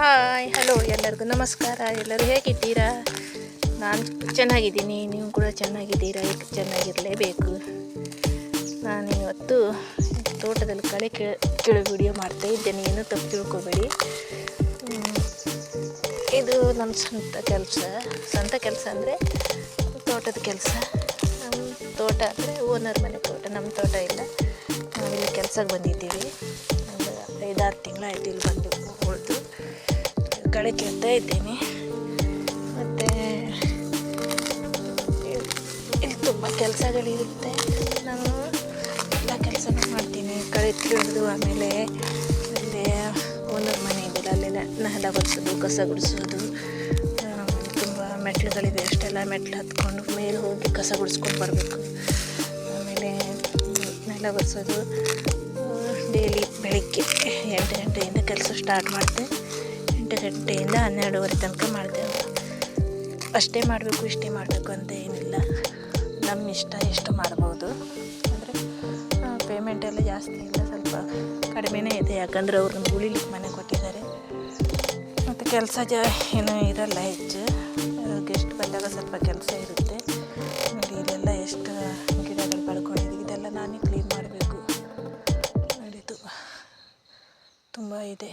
Hi hello ಎಲ್ಲರಿಗೂ ನಮಸ್ಕಾರ. ಎಲ್ಲರೂ ಹೇಗಿದ್ದೀರಾ? ನಾನು ಚೆನ್ನಾಗಿದ್ದೀನಿ, ನೀವು ಕೂಡ ಚೆನ್ನಾಗಿದ್ದೀರಾ? ಏಕೆ ಚೆನ್ನಾಗಿರಲೇಬೇಕು? ನಾನು ಇವತ್ತು ತೋಟದಲ್ಲಿ ಕಳೆ ಕೀಳ ವಿಡಿಯೋ ಮಾಡ್ತಾ ಇದ್ದೇನೆ ಏನು ತಪ್ಪು ತಿಳ್ಕೊಬೇಡಿ. ಇದು ನಮ್ಮ ಸ್ವಂತ ಕೆಲಸ. ಸ್ವಂತ ಕೆಲಸ ಅಂದರೆ ತೋಟದ ಕೆಲಸ. ನಮ್ಮ ತೋಟ ಅಂದರೆ ಓನರ್ ಮನೆ ತೋಟ. ನಮ್ಮ ತೋಟ ಇಲ್ಲ. ನಾವಿಲ್ಲಿ ಕೆಲಸಕ್ಕೆ ಬಂದಿದ್ದೀವಿ. ಒಂದು ಐದಾರು ತಿಂಗಳಾಯ್ತು ಇಲ್ಲಿ ಬಂದು. ಕಳೆ ಕೇಳ್ತಾ ಇದ್ದೀನಿ. ಮತ್ತು ಇಲ್ಲಿ ತುಂಬ ಕೆಲಸಗಳಿರುತ್ತೆ. ನಾನು ಎಲ್ಲ ಕೆಲಸನೂ ಮಾಡ್ತೀನಿ. ಕಳೆ ತಿಳಿದು ಆಮೇಲೆ ಅಲ್ಲಿ ಓನರ್ ಮನೆ ಇದೆ. ಅಲ್ಲೆಲ್ಲ ನೆಲ ಒರೆಸೋದು, ಕಸ ಗುಡಿಸೋದು. ತುಂಬ ಮೆಟ್ಲುಗಳಿವೆ ಅಷ್ಟೆಲ್ಲ. ಮೆಟ್ಲು ಹತ್ಕೊಂಡು ಮೇಲೆ ಹೋಗಿ ಕಸ ಗುಡಿಸ್ಕೊಂಡು ಬರಬೇಕು. ಆಮೇಲೆ ನೆಲ ಒರೆಸೋದು. ಡೈಲಿ ಬೆಳಿಗ್ಗೆ ಎಂಟು ಗಂಟೆಯಿಂದ ಕೆಲಸ ಸ್ಟಾರ್ಟ್ ಮಾಡಿದೆ ಎಂಟು ಗಂಟೆಯಿಂದ ಹನ್ನೆರಡುವರೆ ತನಕ ಮಾಡ್ತೇವೆ ಅಷ್ಟೇ ಮಾಡಬೇಕು, ಇಷ್ಟೇ ಮಾಡಬೇಕು ಅಂತ ಏನಿಲ್ಲ. ನಮ್ಮ ಇಷ್ಟ ಎಷ್ಟು ಮಾಡ್ಬೋದು? ಅಂದರೆ ಪೇಮೆಂಟ್ ಎಲ್ಲ ಜಾಸ್ತಿ ಇಲ್ಲ, ಸ್ವಲ್ಪ ಕಡಿಮೆನೇ ಇದೆ. ಯಾಕಂದರೆ ಅವ್ರು ನಮ್ಗೆ ಉಳಿಲಿಕ್ಕೆ ಮನೆ ಕೊಟ್ಟಿದ್ದಾರೆ. ಮತ್ತು ಕೆಲಸ ಜ, ಏನು ಇರಲ್ಲ ಹೆಚ್ಚು. ಗೆಸ್ಟ್ ಬಂದಾಗ ಸ್ವಲ್ಪ ಕೆಲಸ ಇರುತ್ತೆ. ನೋಡಿ ಇಲ್ಲೆಲ್ಲ ಎಷ್ಟು ಗಿಡಗಳು ಬೆಳ್ಕೊಂಡಿದೆ ಇದೆಲ್ಲ ನಾನೇ ಕ್ಲೀನ್ ಮಾಡಬೇಕು. ನಡೀತು ತುಂಬ ಇದೆ.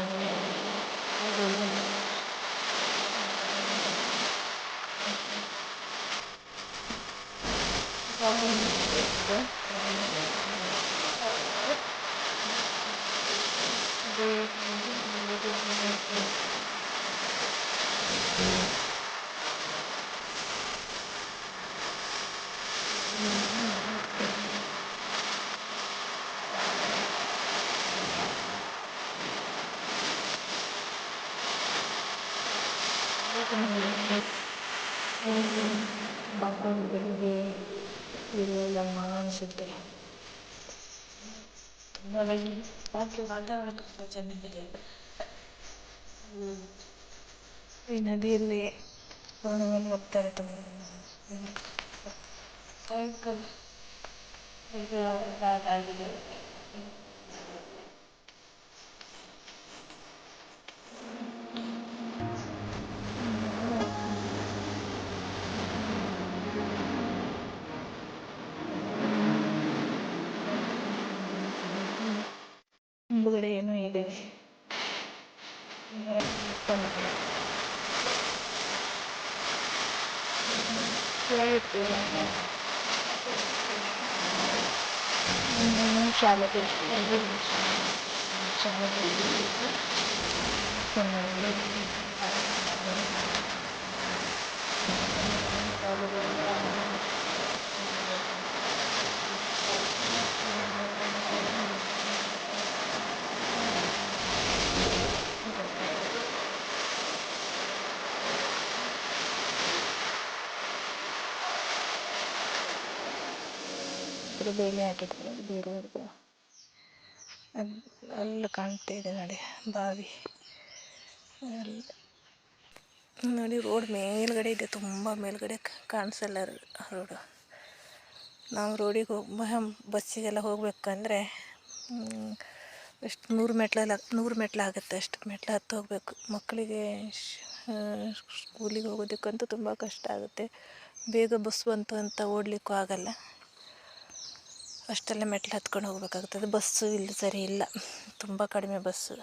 ಇದೆಲ್ಲ ನಾನೇ ಒಳಗಡೆ ಮಕ್ಕಳು ಬೆಳಿಗ್ಗೆ ಇರುವುದಮ್ಮ ಅನಿಸುತ್ತೆ ತುಂಬ ಬೆಳಿಗ್ಗೆ ರಾತ್ರಿ ವಾತಾವರಣ ತುಂಬ ಚೆನ್ನಾಗಿದೆ ಈ ನದಿಯಲ್ಲಿ ದೋಣಿಯಲ್ಲಿ ಹೋಗ್ತಾರೆ ತುಂಬ ಸಾಯಂಕಾಲ ಈಗ ಆಗಿದೆ ಮುಂದುಗಡೆ ಏನೋ ಇದೆ ಶಾಲೆಗೆ ಇದು ಬೇಲಿ ಹಾಕಿದ್ರೆ ಬೇರೆ ಅದು ಅಲ್ಲಿ ಕಾಣ್ತಾ ಇದೆ ನೋಡಿ, ಬಾವಿ. ಅಲ್ಲಿ ನೋಡಿ ರೋಡ್ ಮೇಲ್ಗಡೆ ಇದೆ, ತುಂಬ ಮೇಲ್ಗಡೆ ಕಾಣಿಸಲ್ಲ ರೋಡು. ನಾವು ರೋಡಿಗೆ ಹೋಗಿ ಬಸ್ಸಿಗೆಲ್ಲ ಹೋಗಬೇಕಂದ್ರೆ ಎಷ್ಟು ನೂರು ಮೆಟ್ಲೆಲ್ಲ, ನೂರು ಮೆಟ್ಲು ಆಗುತ್ತೆ ಅಷ್ಟು ಮೆಟ್ಲು ಹತ್ತು ಹೋಗಬೇಕು. ಮಕ್ಕಳಿಗೆ ಸ್ಕೂಲಿಗೆ ಹೋಗೋದಕ್ಕಂತೂ ತುಂಬ ಕಷ್ಟ ಆಗುತ್ತೆ. ಬೇಗ ಬಸ್ ಬಂತು ಅಂತ ಓಡಲಿಕ್ಕೂ ಆಗಲ್ಲ. ಅಷ್ಟೆಲ್ಲ ಮೆಟ್ಲು ಹತ್ಕೊಂಡು ಹೋಗ್ಬೇಕಾಗ್ತದೆ. ಬಸ್ಸು ಇಲ್ಲಿ ಸರಿ ಇಲ್ಲ. ತುಂಬ ಕಡಿಮೆ ಬಸ್ಸು.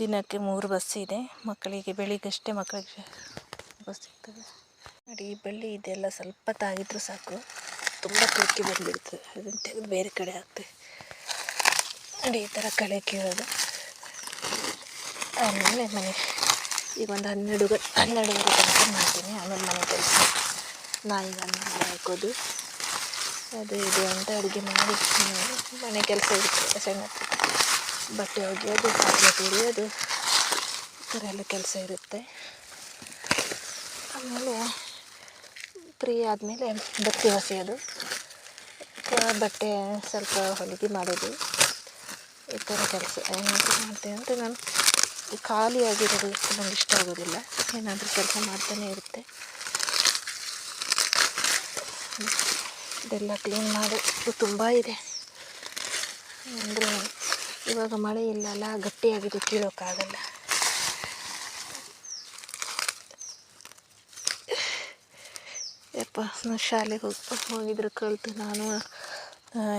ದಿನಕ್ಕೆ ಮೂರು ಬಸ್ ಇದೆ. ಮಕ್ಕಳಿಗೆ ಬೆಳಿಗ್ಗೆಷ್ಟೇ ಮಕ್ಕಳಿಗೆ ಬಸ್ ಸಿಗ್ತದೆ. ನೋಡಿ, ಈ ಬಳ್ಳಿ ಇದೆಲ್ಲ ಸ್ವಲ್ಪ ತಾಗಿದ್ರೂ ಸಾಕು. ತುಂಬ ಕಳಕಿ ಬಂದುಬಿಡ್ತದೆ ಅದನ್ನು ತೆಗೆದು ಬೇರೆ ಕಡೆ ಹಾಕ್ತೇವೆ ನೋಡಿ, ಈ ಥರ ಕಳೆ ಕೇಳೋದು. ಆಮೇಲೆ ಮನೆ. ಈಗ ಒಂದು ಹನ್ನೆರಡು ಹನ್ನೆರಡುವರೆ ತನಕ ಮಾಡ್ತೀನಿ. ಆಮೇಲೆ ಮನೆ ಕೆಲಸ. ನಾಯಿಗಳನ್ನು ಹಾಕೋದು ಅದು ಇದು ಅಂತ ಅಡುಗೆ ಮಾಡಿ ಮನೆ ಕೆಲಸ ಇರುತ್ತೆ ಸಣ್ಣ ಬಟ್ಟೆ ಒಗೆಯೋದು, ಪಾತ್ರೆ ತೊಳೆಯೋದು, ಈ ಥರ ಎಲ್ಲ ಕೆಲಸ ಇರುತ್ತೆ. ಆಮೇಲೆ ಫ್ರೀ ಆದಮೇಲೆ ಬತ್ತಿ ಹೊಸೆಯೋದು ಅಥವಾ ಬಟ್ಟೆ ಸ್ವಲ್ಪ ಹೊಲಿಗೆ ಮಾಡೋದು. ಈ ಥರ ಕೆಲಸ. ಏನಾದರೂ ಮಾಡ್ತೇನೆ ಅಂದರೆ ನಾನು ಖಾಲಿಯಾಗಿರೋದು ನನಗೆ ಇಷ್ಟ ಆಗೋದಿಲ್ಲ. ಏನಾದರೂ ಕೆಲಸ ಮಾಡ್ತಾನೆ ಇರುತ್ತೆ. ಇದೆಲ್ಲ ಕ್ಲೀನ್ ಮಾಡೋದು ತುಂಬ ಇದೆ. ಅಂದರೆ ಇವಾಗ ಮಳೆ ಇಲ್ಲಲ್ಲ ಗಟ್ಟಿಯಾಗಿದ್ದು ಕೀಳೋಕ್ಕಾಗಲ್ಲ ಯಪ್ಪ ಶಾಲೆಗೆ ಹೋಗಿ, ಹೋಗಿದ್ರು ಕಲಿತು ನಾನು.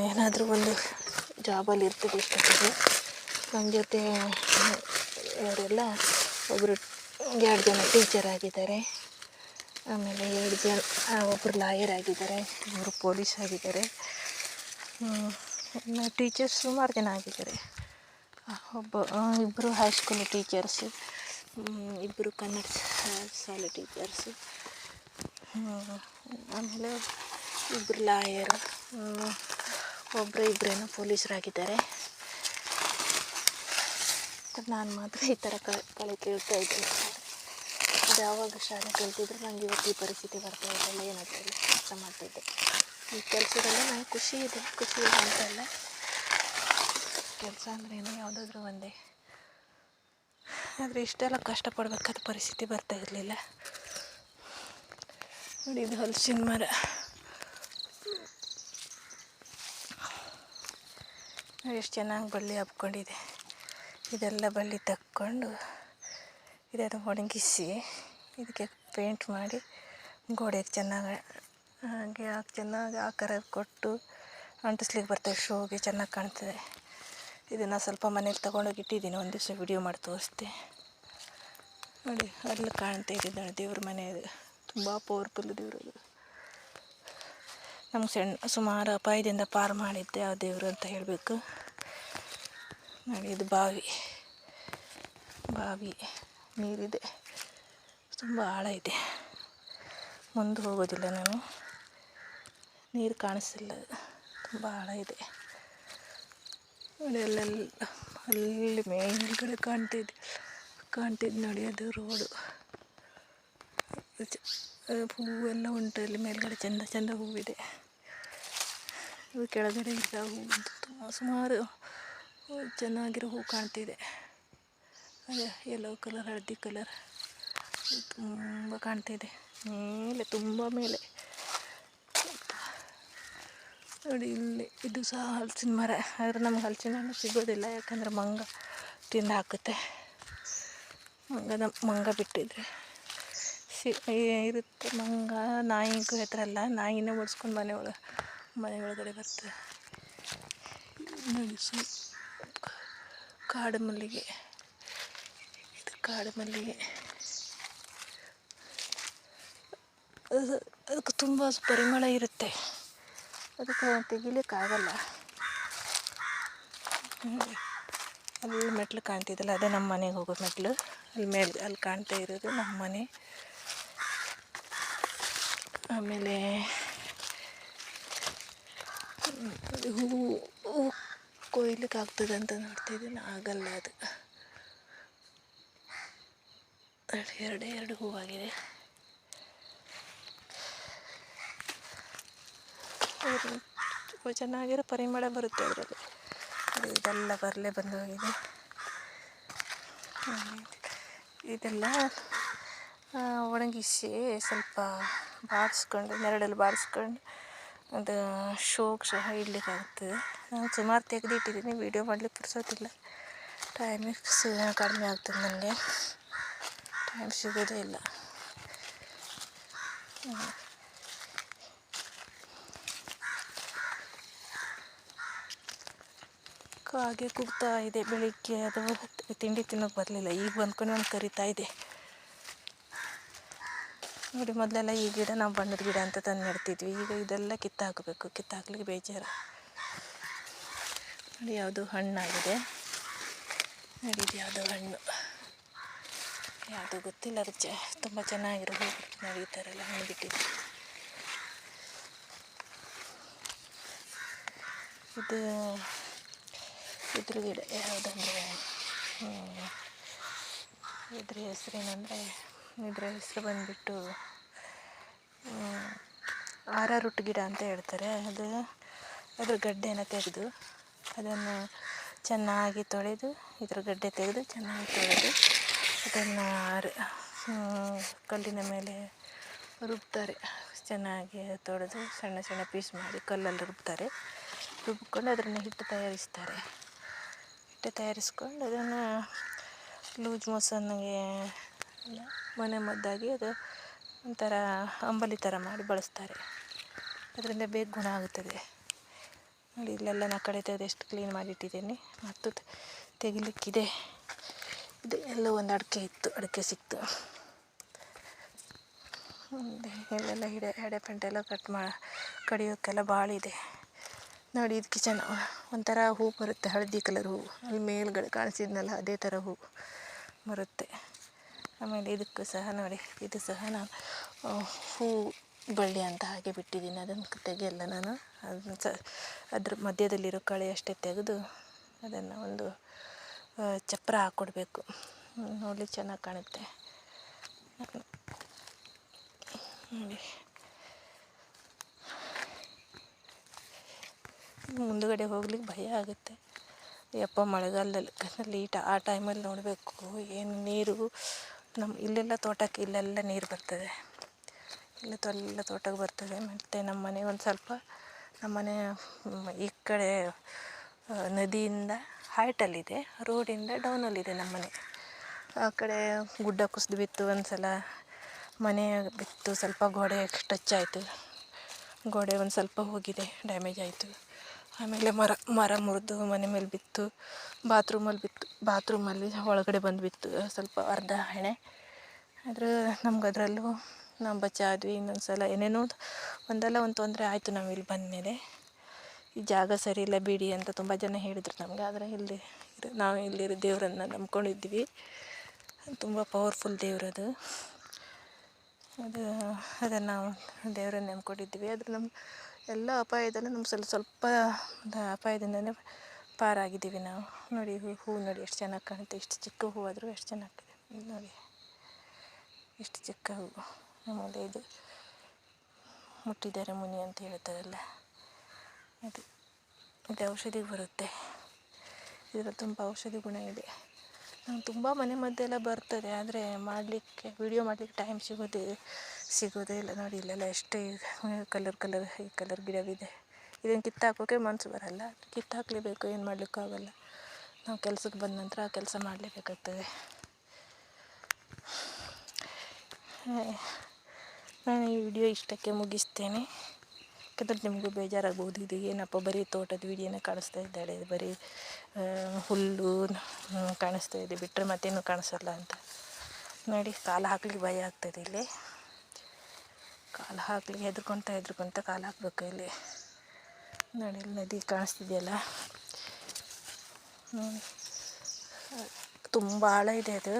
ಏನಾದರೂ ಒಂದು ಜಾಬಲ್ಲಿ ಇರ್ತಿದ್ದೆ ನನ್ನ ಜೊತೆ ಅವರೆಲ್ಲ ಒಬ್ಬರು ಎರಡು ಜನ ಟೀಚರ್ ಆಗಿದ್ದಾರೆ. ಆಮೇಲೆ ಎರಡು ಜನ ಒಬ್ಬರು ಲಾಯರ್ ಆಗಿದ್ದಾರೆ ಒಬ್ಬರು ಪೊಲೀಸ್ ಆಗಿದ್ದಾರೆ. ಟೀಚರ್ಸ್ ಸುಮಾರು ಜನ ಆಗಿದ್ದಾರೆ. ಒಬ್ಬ ಇಬ್ಬರು ಹೈಸ್ಕೂಲ್ ಟೀಚರ್ಸು ಇಬ್ಬರು ಕನ್ನಡ ಶಾಲೆ ಟೀಚರ್ಸು ಆಮೇಲೆ ಇಬ್ಬರು ಲಾಯರ್ ಒಬ್ಬರು ಇಬ್ಬರೇನೋ ಪೊಲೀಸರಾಗಿದ್ದಾರೆ. ನಾನು ಮಾತ್ರ ಈ ಥರ ಕಳೆ ಕೇಳ್ತಾ ಇದ್ದೀನಿ. ಅದು ಯಾವಾಗ ಶಾಲೆ ಕಲ್ತಿದ್ರು ನಂಗೆ ಇವತ್ತು ಈ ಪರಿಸ್ಥಿತಿ ಬರ್ತಾ ಇರಲಿಲ್ಲ ಏನಾಗ್ತಿಲ್ಲ ಕೆಲಸ ಮಾಡ್ತಿದ್ದೆ ಈ ಕೆಲಸದಲ್ಲಿ ನನಗೆ ಖುಷಿ ಇದೆ, ಖುಷಿ ಇಲ್ಲ ಅಂತ ಇಲ್ಲ ಕೆಲಸ ಅಂದ್ರೇನು ಯಾವುದಾದ್ರೂ ಒಂದೇ. ಆದರೆ ಇಷ್ಟೆಲ್ಲ ಕಷ್ಟಪಡಬೇಕಾದ ಪರಿಸ್ಥಿತಿ ಬರ್ತಾ ಇರಲಿಲ್ಲ. ನೋಡಿ ಇದು ಹಲಸಿನ ಮರ. ಎಷ್ಟು ಚೆನ್ನಾಗಿ ಬಳ್ಳಿ ಹಬ್ಕೊಂಡಿದೆ. ಇದೆಲ್ಲ ಬಳ್ಳಿ ತಕ್ಕೊಂಡು ಇದನ್ನು ಒಣಗಿಸಿ ಇದಕ್ಕೆ ಪೇಂಟ್ ಮಾಡಿ ಗೋಡೆಗೆ ಚೆನ್ನಾಗಿ, ಹಾಗೆ ಚೆನ್ನಾಗಿ ಆಕಾರ ಕೊಟ್ಟು ಅಂಟಿಸ್ಲಿಕ್ಕೆ ಬರ್ತದೆ, ಶೋಗೆ ಚೆನ್ನಾಗಿ ಕಾಣ್ತದೆ. ಇದನ್ನು ಸ್ವಲ್ಪ ಮನೇಲಿ ತೊಗೊಂಡೋಗಿ ಇಟ್ಟಿದ್ದೀನಿ, ಒಂದು ದಿವಸ ವಿಡಿಯೋ ಮಾಡಿ ತೋರಿಸ್ತೆ ನೋಡಿ ಅಲ್ಲಿ ಕಾಣ್ತಾ ಇದೆ ದೇವ್ರ ಮನೆ ತುಂಬ ಪವರ್ಫುಲ್ ದೇವ್ರದು ನಮ್ಗೆ ಸಣ್ಣ ಸುಮಾರು ಅಪಾಯದಿಂದ ಪಾರು ಮಾಡಿದ್ದೆ ಆ ದೇವರು ಅಂತ ಹೇಳಬೇಕು. ನೋಡಿ, ಇದು ಬಾವಿ. ಬಾವಿ. ನೀರಿದೆ. ತುಂಬ ಆಳ ಇದೆ. ಮುಂದೆ ಹೋಗೋದಿಲ್ಲ ನಾನು. ನೀರು ಕಾಣಿಸ್ತಿಲ್ಲ. ತುಂಬ ಆಳ ಇದೆ. ನೋಡಿ ಅಲ್ಲೆಲ್ಲ ಅಲ್ಲಿ ಮೇಲ್ಗಡೆ ಕಾಣ್ತಿದ್ದೆ ಕಾಣ್ತಿದ್ದು ನೋಡಿ ಅದು ರೋಡು. ಚ- ಆ, ಹೂವೆಲ್ಲ ಉಂಟು ಅಲ್ಲಿ ಮೇಲ್ಗಡೆ ಚಂದ ಚಂದ ಹೂವಿದೆ. ಇದು ಕೆಳಗಡೆ ಇಲ್ಲ ಹೂವು ತುಂಬ ಸುಮಾರು ಹೂ ಚೆನ್ನಾಗಿರೋ ಹೂ ಕಾಣ್ತಿದೆ. ಅದೇ ಯೆಲ್ಲೋ ಕಲರ್ ಹಳದಿ ಕಲರ್ ತುಂಬ ಕಾಣ್ತಿದೆ ಮೇಲೆ, ತುಂಬ ಮೇಲೆ. ನೋಡಿ, ಇಲ್ಲಿ ಇದು ಸಹ ಹಲಸಿನ ಮರ. ಆದರೆ ನಮ್ಗೆ ಹಲಸಿನ ಹಣ್ಣು ಸಿಗೋದಿಲ್ಲ, ಯಾಕಂದರೆ ಮಂಗ ತಿಂದು ಹಾಕುತ್ತೆ. ಮಂಗದ ಮಂಗ ಬಿಟ್ಟಿದ್ರೆ. ಸಿ ಇರುತ್ತೆ ಮಂಗ. ನಾಯಿಗೂ ಹತ್ರ ಅಲ್ಲ, ನಾಯಿನೇ ಓಡಿಸ್ಕೊಂಡು ಮನೆ ಒಳ ಮನೆ ಒಳಗಡೆ ಬರ್ತದೆ. ನೋಡಿ, ಸು, ಕಾಡು ಮಲ್ಲಿಗೆ. ಕಾಡು ಮಲ್ಲಿಗೆ ಅದು ಅದಕ್ಕೆ ತುಂಬ ಪರಿಮಳ ಇರುತ್ತೆ. ಅದಕ್ಕೆ ತೆಗಿಲಿಕ್ಕಾಗಲ್ಲ ಅಲ್ಲಿ ಮೆಟ್ಲು ಕಾಣ್ತಿದ್ದಲ್ಲ ಅದೇ ನಮ್ಮ ಮನೆಗೆ ಹೋಗೋ ಮೆಟ್ಲು. ಅಲ್ಲಿ ಮೇಲೆ ಅಲ್ಲಿ ಕಾಣ್ತಾ ಇರೋದು ನಮ್ಮ ಮನೆ. ಆಮೇಲೆ ಹೂವು ಹೂ ಕೊಯ್ಲಿಕ್ಕೆ ಆಗ್ತದೆ ಅಂತ ನೋಡ್ತಿದ್ದೀನಿ ಆಗಲ್ಲ ಅದು. ಎರಡೇ, ಎರಡು ಹೂವಾಗಿದೆ. ಚೆನ್ನಾಗಿರೋ ಪರಿಮಳ ಬರುತ್ತೆ ಅದರಲ್ಲಿ. ಅದು ಇದೆಲ್ಲ ಬರಲೇ ಬಂದು ಹೋಗಿದೆ ಇದೆಲ್ಲ ಒಣಗಿಸಿ ಸ್ವಲ್ಪ ಬಾರಿಸ್ಕೊಂಡು, ನೆರಳಲ್ಲಿ ಬಾರಿಸ್ಕೊಂಡು ಅದು ಶೋಕ್ ಸಹ ಇಡ್ಲಿಕ್ಕಾಗುತ್ತೆ ನಾನು ಸುಮಾರು ತೆಗೆದಿಟ್ಟಿದ್ದೀನಿ, ವೀಡಿಯೋ ಮಾಡಲಿಕ್ಕೆ ಪುರ್ಸೋತಿಲ್ಲ ಟೈಮಿಂಗ್ಸ್ ಕಡಿಮೆ ಆಗ್ತದೆ ನನಗೆ. ಟೈಮ್ ಸಿಗೋದೇ ಇಲ್ಲ. ಹಾಗೆ ಕಾಗೆ ಕೂಗ್ತಾ ಇದೆ ಬೆಳಿಗ್ಗೆ. ಅದು ತಿಂಡಿ ತಿನ್ನೋಕೆ ಬರಲಿಲ್ಲ. ಈಗ ಬಂದ್ಕೊಂಡು ಒಂದು ಕರಿತಾ ಇದೆ. ನೋಡಿ, ಮೊದಲೆಲ್ಲ ಈ ಗಿಡ ನಾವು ಬಣ್ಣದ ಗಿಡ ಅಂತ ತಂದು ನೆಡ್ತಿದ್ವಿ. ಈಗ ಇದೆಲ್ಲ ಕಿತ್ತಾಕಬೇಕು. ಕಿತ್ತಾಕ್ಲಿಕ್ಕೆ ಬೇಜಾರು. ನೋಡಿ, ಯಾವುದು ಹಣ್ಣಾಗಿದೆ. ನೋಡಿ, ಇದು ಯಾವುದೋ ಹಣ್ಣು. ಯಾವುದೋ ಗೊತ್ತಿಲ್ಲ ಅದು ಚ ತುಂಬ ಚೆನ್ನಾಗಿರೋ ಹೂ ಬಿಡ್ತು ನೋಡಿ ಈ ಥರ ಎಲ್ಲ ಹಣ್ಣು ಬಿಟ್ಟಿದೆ ಇದು ಇದ್ರ ಗಿಡ ಯಾವುದಂದರೆ ಇದ್ರ ಹೆಸ್ರೇನಂದರೆ, ಇದ್ರ ಹೆಸರು ಬಂದುಬಿಟ್ಟು ಆರಾರುಟ್ ಗಿಡ ಅಂತ ಹೇಳ್ತಾರೆ. ಅದು ಅದ್ರ ಗಡ್ಡೆನ ತೆಗೆದು ಅದನ್ನು ಚೆನ್ನಾಗಿ ತೊಳೆದು ಇದ್ರ ಗಡ್ಡೆ ತೆಗೆದು ಚೆನ್ನಾಗಿ ತೊಳೆದು ಅದನ್ನು ಕಲ್ಲಿನ ಮೇಲೆ ರುಬ್ತಾರೆ. ಚೆನ್ನಾಗಿ ತೊಳೆದು ಸಣ್ಣ ಸಣ್ಣ ಪೀಸ್ ಮಾಡಿ ಕಲ್ಲಲ್ಲಿ ರುಬ್ತಾರೆ. ರುಬ್ಕೊಂಡು ಅದನ್ನು ಹಿಟ್ಟು ತಯಾರಿಸ್ತಾರೆ. ಹಿಟ್ಟು ತಯಾರಿಸ್ಕೊಂಡು ಅದನ್ನು ಲೂಜ್ ಮೋಸನ್ಗೆ ಮನೆ ಮದ್ದಾಗಿ ಅದು ಒಂಥರ ಅಂಬಲಿ ಥರ ಮಾಡಿ ಬಳಸ್ತಾರೆ. ಅದರಿಂದ ಬೇಗ ಗುಣ ಆಗುತ್ತದೆ. ನೋಡಿ, ಇಲ್ಲೆಲ್ಲ ನಾ ಕಡೆ ತೆಗೆದು ಎಷ್ಟು ಕ್ಲೀನ್ ಮಾಡಿಟ್ಟಿದ್ದೀನಿ. ಮತ್ತು ತೆಗಿಲಿಕ್ಕಿದೆ. ಇದು ಎಲ್ಲ ಒಂದು ಅಡಿಕೆ ಇತ್ತು, ಅಡಿಕೆ ಸಿಕ್ತು. ಇಲ್ಲೆಲ್ಲ ಹಿಡೆ, ಎಡೆ ಪೆಂಟೆಲ್ಲ ಕಟ್ ಮಾ, ಕಡಿಯೋಕ್ಕೆಲ್ಲ ಭಾಳ ಇದೆ. ನೋಡಿ ಇದು ಕಿಚನ್, ಒಂಥರ ಹೂ ಬರುತ್ತೆ, ಹಳದಿ ಕಲರ್ ಹೂವು ಅಲ್ಲಿ ಮೇಲ್ಗಡೆ ಕಾಣಿಸಿದ್ನಲ್ಲ, ಅದೇ ಥರ ಹೂ ಬರುತ್ತೆ. ಆಮೇಲೆ ಇದಕ್ಕೂ ಸಹ ನೋಡಿ, ಇದು ಸಹ ನಾನು ಹೂ ಬಳ್ಳಿ ಅಂತ ಹಾಗೆ ಬಿಟ್ಟಿದ್ದೀನಿ. ಅದನ್ನು ತೆಗೆಯಲ್ಲ ನಾನು. ಅದನ್ನು ಸ, ಅದ್ರ ಮಧ್ಯದಲ್ಲಿರೋ ಕಳೆ ಅಷ್ಟೇ ತೆಗೆದು ಅದನ್ನು ಒಂದು ಚಪ್ಪರ ಹಾಕ್ಕೊಡ್ಬೇಕು ನೋಡ್ಲಿಕ್ಕೆ ಚೆನ್ನಾಗಿ ಕಾಣುತ್ತೆ. ಮುಂದುಗಡೆ ಹೋಗ್ಲಿಕ್ಕೆ ಭಯ ಆಗುತ್ತೆ. ಯಪ್ಪ, ಮಳೆಗಾಲದಲ್ಲಿ ಈ ಆ ಟೈಮಲ್ಲಿ ನೋಡಬೇಕು. ಏನು ನೀರು ನಮ್ಮ ಇಲ್ಲೆಲ್ಲ ತೋಟಕ್ಕೆ, ಇಲ್ಲೆಲ್ಲ ನೀರು ಬರ್ತದೆ. ಇಲ್ಲ ಎಲ್ಲ ತೋಟಕ್ಕೆ ಬರ್ತದೆ. ಮತ್ತು ನಮ್ಮ ಮನೆ ಒಂದು ಸ್ವಲ್ಪ, ನಮ್ಮ ಮನೆ ಈ ಕಡೆ ನದಿಯಿಂದ ಹೈಟಲ್ಲಿದೆ, ರೋಡಿಂದ ಡೌನಲ್ಲಿದೆ ನಮ್ಮ ಮನೆ ಆ ಕಡೆ ಗುಡ್ಡ ಕುಸಿದು ಬಿತ್ತು ಒಂದು ಸಲ ಮನೆ ಬಿತ್ತು, ಸ್ವಲ್ಪ ಗೋಡೆ ಟಚ್ ಆಯಿತು. ಗೋಡೆ ಒಂದು ಸ್ವಲ್ಪ ಹೋಗಿದೆ, ಡ್ಯಾಮೇಜ್ ಆಯಿತು. ಆಮೇಲೆ ಮರ ಮರ ಮುರಿದು ಮನೆ ಮೇಲೆ ಬಿತ್ತು ಬಾತ್ರೂಮಲ್ಲಿ ಬಿತ್ತು ಬಾತ್ರೂಮಲ್ಲಿ ಒಳಗಡೆ ಬಂದು ಬಿತ್ತು, ಸ್ವಲ್ಪ ಅರ್ಧ ಹಣೆ ಆದ್ರೆ ನಮ್ಗೆ ಅದರಲ್ಲೂ ನಾವು ಬಚಾದ್ವಿ ಇನ್ನೊಂದು ಸಲ ಏನೇನೋ ಒಂದಲ್ಲ ಒಂದು ತೊಂದರೆ ಆಯಿತು ನಾವು ಇಲ್ಲಿ ಬಂದಮೇಲೆ. ಈ ಜಾಗ ಸರಿ ಇಲ್ಲ ಬಿಡಿ ಅಂತ ತುಂಬ ಜನ ಹೇಳಿದರು ನಮಗೆ. ಆದರೆ ಇಲ್ಲಿ ನಾವು ಇಲ್ಲಿರೋ ದೇವರನ್ನು ನಂಬ್ಕೊಂಡಿದ್ವಿ ತುಂಬ ಪವರ್ಫುಲ್ ದೇವರದು ಅದು. ಅದನ್ನು ನಾವು ದೇವರನ್ನು ನಂಬ್ಕೊಂಡಿದ್ವಿ ಆದರೆ ನಮ್ಮ ಎಲ್ಲ ಅಪಾಯದಲ್ಲೂ ನಮ್ಮ ಸ್ವಲ್ಪ ಸ್ವಲ್ಪ ಅಪಾಯದಿಂದಲೇ ಪಾರಾಗಿದ್ದೀವಿ ನಾವು. ನೋಡಿ, ಹೂ ಹೂ ನೋಡಿ ಎಷ್ಟು ಚೆನ್ನಾಗಿ ಕಾಣುತ್ತೆ. ಎಷ್ಟು ಚಿಕ್ಕ ಹೂ ಆದರೂ ಎಷ್ಟು ಚೆನ್ನಾಗಿದೆ. ನೋಡಿ, ಎಷ್ಟು ಚಿಕ್ಕ ಹೂವು ಆಮೇಲೆ ಇದು ಮುಟ್ಟಿದ್ದಾರೆ ಮುನಿ ಅಂತ ಹೇಳ್ತಾರಲ್ಲ. ಅದು ಇದು ಔಷಧಿಗೆ ಬರುತ್ತೆ. ಇದರ ತುಂಬ ಔಷಧಿ ಗುಣ ಇದೆ. ನಂಗೆ ತುಂಬ ಮನೆ ಮದ್ದೆಲ್ಲ ಬರ್ತದೆ, ಆದರೆ ಮಾಡಲಿಕ್ಕೆ ವಿಡಿಯೋ ಮಾಡಲಿಕ್ಕೆ ಟೈಮ್ ಸಿಗೋದೇ ಸಿಗೋದೇ ಇಲ್ಲ ನೋಡಿ, ಇಲ್ಲೆಲ್ಲ ಎಷ್ಟು ಕಲರ್ ಕಲರ್ ಈ ಕಲರ್ ಗಿಡವಿದೆ. ಇದನ್ನು ಕಿತ್ತಾಕೋಕೆ ಮನಸ್ಸು ಬರಲ್ಲ. ಕಿತ್ತಾಕ್ಲೇಬೇಕು, ಏನು ಮಾಡಲಿಕ್ಕಾಗಲ್ಲ ನಾವು ಕೆಲಸಕ್ಕೆ ಬಂದ ನಂತರ ಆ ಕೆಲಸ ಮಾಡಲೇಬೇಕಾಗ್ತದೆ. ನಾನು ಈ ವಿಡಿಯೋ ಇಷ್ಟಕ್ಕೆ ಮುಗಿಸ್ತೇನೆ. ಯಾಕಂದರೆ ನಿಮಗೂ ಬೇಜಾರಾಗ್ಬೋದು ಇದು ಏನಪ್ಪ ಬರೀ ತೋಟದ ವಿಡಿಯೋನೇ ಕಾಣಿಸ್ತಾ ಇದ್ದಾಳೆ, ಬರೀ ಹುಲ್ಲು ಕಾಣಿಸ್ತಾ ಇದೆ ಬಿಟ್ಟರೆ ಮತ್ತೇನು ಕಾಣಿಸಲ್ಲ ಅಂತ. ನೋಡಿ, ಕಾಲು ಹಾಕ್ಲಿಕ್ಕೆ ಭಯ ಆಗ್ತದೆ ಇಲ್ಲಿ. ಕಾಲು ಹಾಕ್ಲಿಕ್ಕೆ ಹೆದ್ರ್ಕೊತ ಹೆದ್ರ್ಕೊತ ಕಾಲು ಹಾಕ್ಬೇಕು ಇಲ್ಲಿ. ನೋಡಿ, ಇಲ್ಲಿ ನದಿ ಕಾಣಿಸ್ತಿದೆಯಲ್ಲ. ತುಂಬ ಆಳ ಇದೆ ಅದು.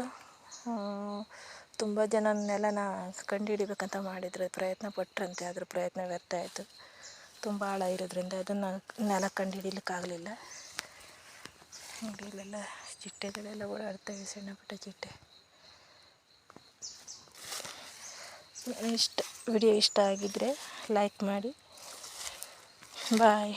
ತುಂಬ ಜನನ್ನೆಲ್ಲ ನಾ ಕಂಡುಹಿಡಿಬೇಕಂತ ಮಾಡಿದರೆ ಪ್ರಯತ್ನ ಪಟ್ಟರಂತೆ ಅದ್ರ ಪ್ರಯತ್ನ ವ್ಯರ್ಥ ಆಯಿತು. ತುಂಬ ಆಳ ಇರೋದ್ರಿಂದ ಅದನ್ನು ನೆಲ ಕಂಡು ಹಿಡಿಲಿಕ್ಕಾಗಲಿಲ್ಲ. ಇಲ್ಲೆಲ್ಲ ಚಿಟ್ಟೆಗಳೆಲ್ಲ ಓಡಾಡ್ತವೆ, ಸಣ್ಣ ಪುಟ್ಟ ಚಿಟ್ಟೆ. ಇಷ್ಟ, ವಿಡಿಯೋ ಇಷ್ಟ ಆಗಿದ್ದರೆ ಲೈಕ್ ಮಾಡಿ. ಬಾಯ್